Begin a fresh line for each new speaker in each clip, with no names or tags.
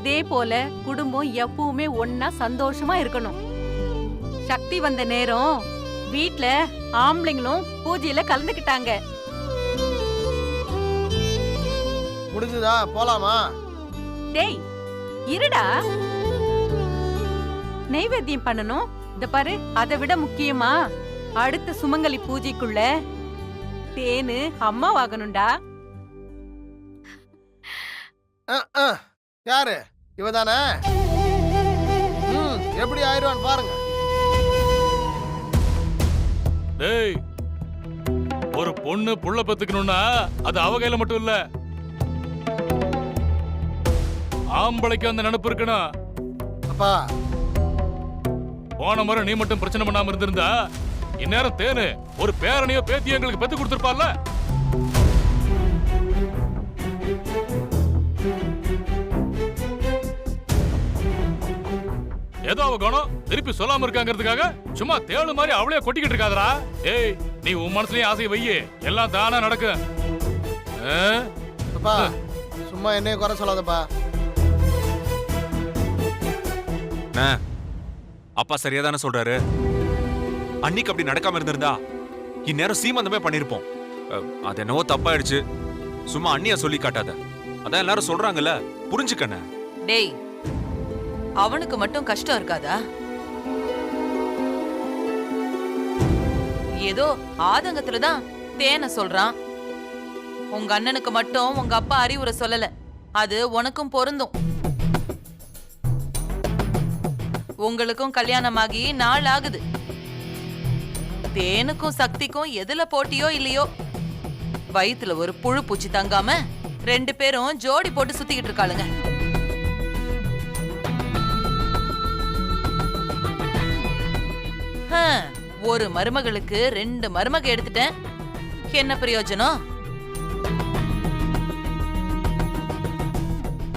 இதே போல குடும்பம் எப்பவுமே ஒன்னா சந்தோஷமா இருக்கணும். சக்தி வந்த நேரம் வீட்ல ஆம்பளைங்களும் பூஜையில கலந்துக்கிட்டாங்க.
முடிஞ்சுதா? போலாமா?
டேய் இருடா. நைவேத்தியம் பண்ணணும். இந்த பாரு அதை விட முக்கியமா. அடுத்த சுமங்கலி பூஜைக்குள்ள தேனு அம்மா வாங்கணும்டா
அஹ், அஹ். யாரு? இவ தானே ம் எப்படி ஆயிடுவான்னு பாருங்க.
டேய் ஒரு பொண்ணு புள்ள பெத்துக்கணும்னா அது அவ கையில மட்டும் இல்ல. ஆம்பளைக்கு அந்த நினைப்பு இருக்கணும்
அப்பா.
போன முறை நீ மட்டும் பிரச்சனை பண்ணாம இருந்திருந்தா இந்நேரம் தேனு ஒரு பேரனையோ பேத்தியோ எங்களுக்கு பெத்து கொடுத்திருப்பால ஏதோ அவ கவனம் திருப்பி சொல்லாம இருக்காங்கிறதுக்காக சும்மா தேளு மாதிரி அவளையே கொட்டிக்கிட்டு இருக்காதடா. ஏய் நீ உன் மனசுலயும் ஆசையை வையே. எல்லாம் தானா நடக்கும்?
அப்பா சும்மா என்னைய குறை சொல்லாதப்பா.
அப்பா சரியா தானே சொல்றாரு? அன்னைக்கு அப்படி நடக்காம இருந்திருந்தா இந்நேரம் சீமந்தமே பண்ணிருப்போம். அது என்னவோ தப்பாயிடுச்சு. சும்மா அண்ணியா சொல்லி காட்டாத. அதான் எல்லாரும் சொல்றாங்கல்ல. புரிஞ்சுக்கண்ண.
டேய் அவனுக்கு மட்டும் கஷ்டம் இருக்காதா? ஏதோ ஆதங்கத்துல தான் தேன சொல்றான். உங்க அண்ணனுக்கு மட்டும் உங்க அப்பா அறிவுரை சொல்லல. அது உனக்கும் பொருந்தும். உங்களுக்கும் கல்யாணமாகி நாள் ஆகுது. தேனுக்கும் சக்திக்கும் எதுல போட்டியோ இல்லையோ? வயித்துல ஒரு புழு பூச்சி தங்காம ரெண்டு பேரும் ஜோடி போட்டு சுத்திக்கிட்டு இருக்காளுங்க. ஒரு மருமகளுக்கு ரெண்டு மருமக எடுத்துட்டேன். என்ன பிரயோஜனம்?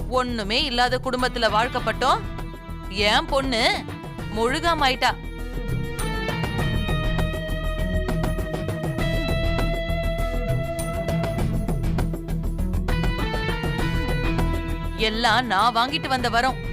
ஒண்ணுமே இல்லாத குடும்பத்துல வாழ்க்கப்பட்டோம். என் பொண்ணு முழுகாம ஆயிட்டா. எல்லாம் நான் வாங்கிட்டு வந்த வரோம்.